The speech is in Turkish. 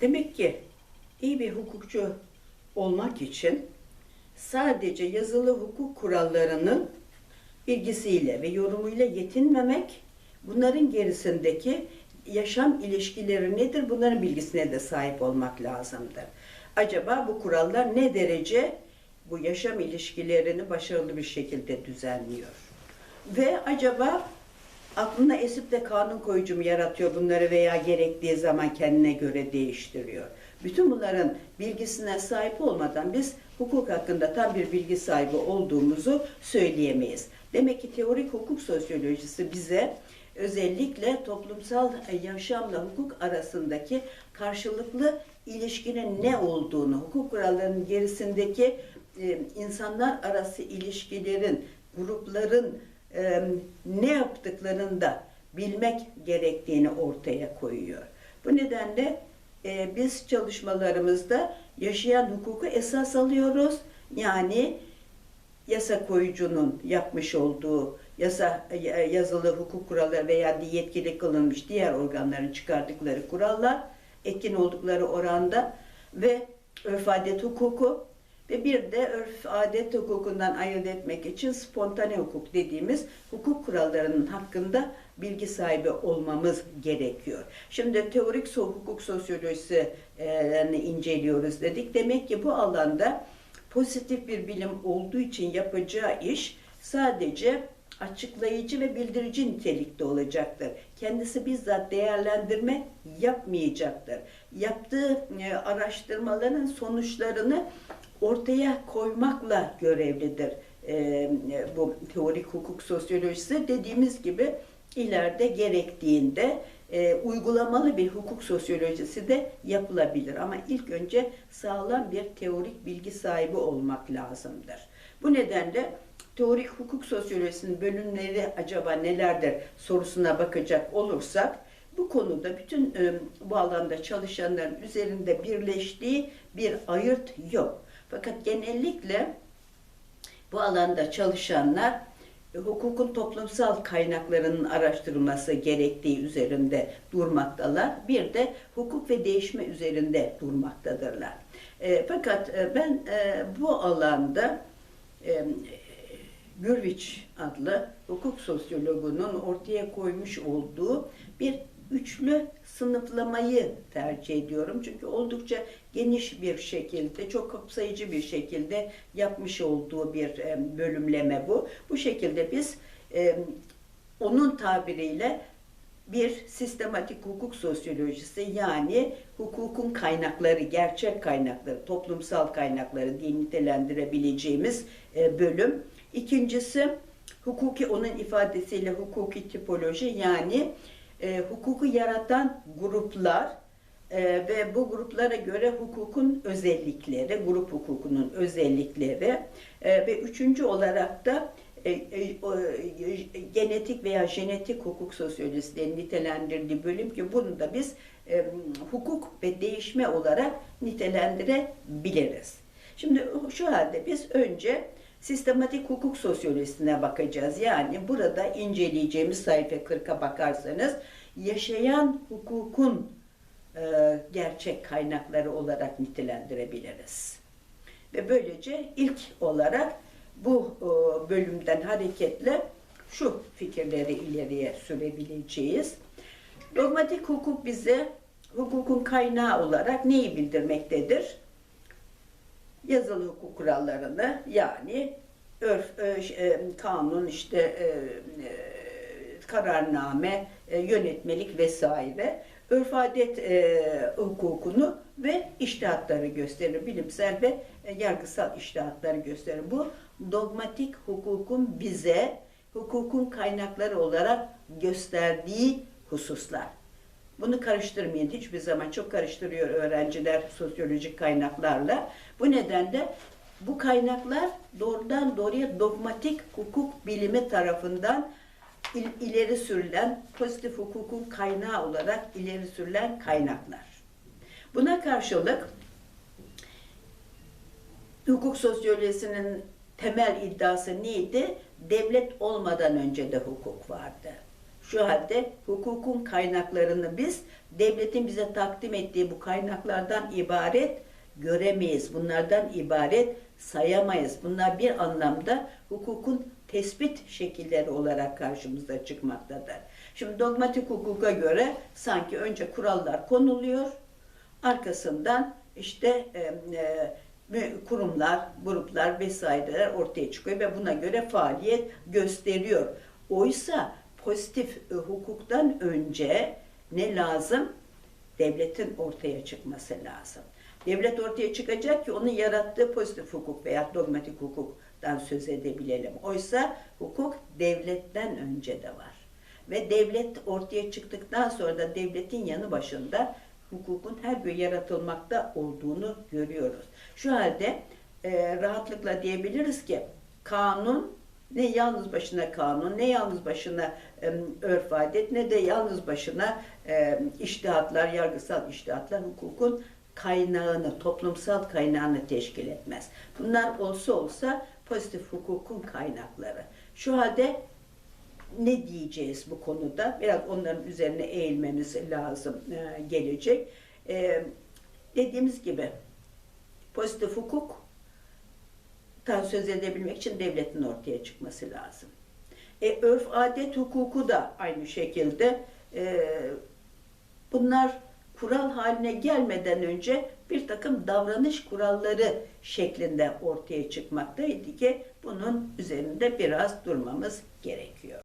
Demek ki iyi bir hukukçu olmak için sadece yazılı hukuk kurallarının bilgisiyle ve yorumuyla yetinmemek, bunların gerisindeki yaşam ilişkileri nedir bunların bilgisine de sahip olmak lazımdır. Acaba bu kurallar ne derece bu yaşam ilişkilerini başarılı bir şekilde düzenliyor? Ve acaba aklına esip de kanun koyucu mu yaratıyor bunları veya gerektiği zaman kendine göre değiştiriyor? Bütün bunların bilgisine sahip olmadan biz hukuk hakkında tam bir bilgi sahibi olduğumuzu söyleyemeyiz. Demek ki teorik hukuk sosyolojisi bize özellikle toplumsal yaşamla hukuk arasındaki karşılıklı ilişkinin ne olduğunu, hukuk kurallarının gerisindeki e, insanlar arası ilişkilerin, grupların e, ne yaptıklarını da bilmek gerektiğini ortaya koyuyor. Bu nedenle e, biz çalışmalarımızda yaşayan hukuku esas alıyoruz. Yani yasa koyucunun yapmış olduğu yasa yazılı hukuk kuralları veya yetkili kılınmış diğer organların çıkardıkları kurallar etkin oldukları oranda ve örf hukuku ve bir de örf adet hukukundan ayırt etmek için spontane hukuk dediğimiz hukuk kurallarının hakkında bilgi sahibi olmamız gerekiyor. Şimdi teorik hukuk sosyolojisini inceliyoruz dedik. Demek ki bu alanda pozitif bir bilim olduğu için yapacağı iş sadece açıklayıcı ve bildirici nitelikte olacaktır. Kendisi bizzat değerlendirme yapmayacaktır. Yaptığı e, araştırmaların sonuçlarını ortaya koymakla görevlidir. E, bu teorik hukuk sosyolojisi dediğimiz gibi ileride gerektiğinde e, uygulamalı bir hukuk sosyolojisi de yapılabilir. Ama ilk önce sağlam bir teorik bilgi sahibi olmak lazımdır. Bu nedenle teorik hukuk sosyolojisinin bölümleri acaba nelerdir sorusuna bakacak olursak bu konuda bütün e, bu alanda çalışanların üzerinde birleştiği bir ayırt yok. Fakat genellikle bu alanda çalışanlar hukukun toplumsal kaynaklarının araştırılması gerektiği üzerinde durmaktalar. Bir de hukuk ve değişme üzerinde durmaktadırlar. E, fakat e, ben e, bu alanda e, Gürviç adlı hukuk sosyologunun ortaya koymuş olduğu bir üçlü sınıflamayı tercih ediyorum. Çünkü oldukça geniş bir şekilde, çok kapsayıcı bir şekilde yapmış olduğu bir e, bölümleme bu. Bu şekilde biz e, onun tabiriyle bir sistematik hukuk sosyolojisi yani hukukun kaynakları, gerçek kaynakları, toplumsal kaynakları diye nitelendirebileceğimiz e, bölüm. İkincisi hukuki onun ifadesiyle hukuki tipoloji yani e, hukuku yaratan gruplar e, ve bu gruplara göre hukukun özellikleri, grup hukukunun özellikleri e, ve üçüncü olarak da e, e, e, genetik veya jenetik hukuk sosyolojisiyle nitelendirdiği bölüm ki bunu da biz e, hukuk ve değişme olarak nitelendirebiliriz. Şimdi şu halde biz önce sistematik hukuk sosyolojisine bakacağız. Yani burada inceleyeceğimiz sayfa 40'a bakarsanız yaşayan hukukun e, gerçek kaynakları olarak nitelendirebiliriz. Ve böylece ilk olarak bu e, bölümden hareketle şu fikirleri ileriye sürebileceğiz. Dogmatik hukuk bize hukukun kaynağı olarak neyi bildirmektedir? Yazılı hukuk kurallarını yani örf, e, kanun, işte e, e, kararname, e, yönetmelik vesaire örf adet e, hukukunu ve iştihatları gösterir. Bilimsel ve e, yargısal iştihatları gösterir. Bu dogmatik hukukun bize hukukun kaynakları olarak gösterdiği hususlar. Bunu karıştırmayın hiçbir zaman. Çok karıştırıyor öğrenciler sosyolojik kaynaklarla. Bu nedenle bu kaynaklar doğrudan doğruya dogmatik hukuk bilimi tarafından il- ileri sürülen pozitif hukukun kaynağı olarak ileri sürülen kaynaklar. Buna karşılık hukuk sosyolojisinin temel iddiası neydi? Devlet olmadan önce de hukuk vardı. Şu halde hukukun kaynaklarını biz devletin bize takdim ettiği bu kaynaklardan ibaret göremeyiz. Bunlardan ibaret sayamayız. Bunlar bir anlamda hukukun tespit şekilleri olarak karşımıza çıkmaktadır. Şimdi dogmatik hukuka göre sanki önce kurallar konuluyor, arkasından işte e, e, kurumlar, gruplar vesaireler ortaya çıkıyor ve buna göre faaliyet gösteriyor. Oysa pozitif e, hukuktan önce ne lazım? Devletin ortaya çıkması lazım. Devlet ortaya çıkacak ki onun yarattığı pozitif hukuk veya dogmatik hukuktan söz edebilelim. Oysa hukuk devletten önce de var. Ve devlet ortaya çıktıktan sonra da devletin yanı başında hukukun her gün yaratılmakta olduğunu görüyoruz. Şu halde e, rahatlıkla diyebiliriz ki kanun ne yalnız başına kanun, ne yalnız başına örf adet, ne de yalnız başına e, iştihatlar, yargısal iştihatlar hukukun kaynağını, toplumsal kaynağını teşkil etmez. Bunlar olsa olsa pozitif hukukun kaynakları. Şu halde ne diyeceğiz bu konuda? Biraz onların üzerine eğilmemiz lazım e, gelecek. E, dediğimiz gibi pozitif hukuk tan söz edebilmek için devletin ortaya çıkması lazım. E, örf adet hukuku da aynı şekilde e, bunlar kural haline gelmeden önce bir takım davranış kuralları şeklinde ortaya çıkmaktaydı ki bunun üzerinde biraz durmamız gerekiyor.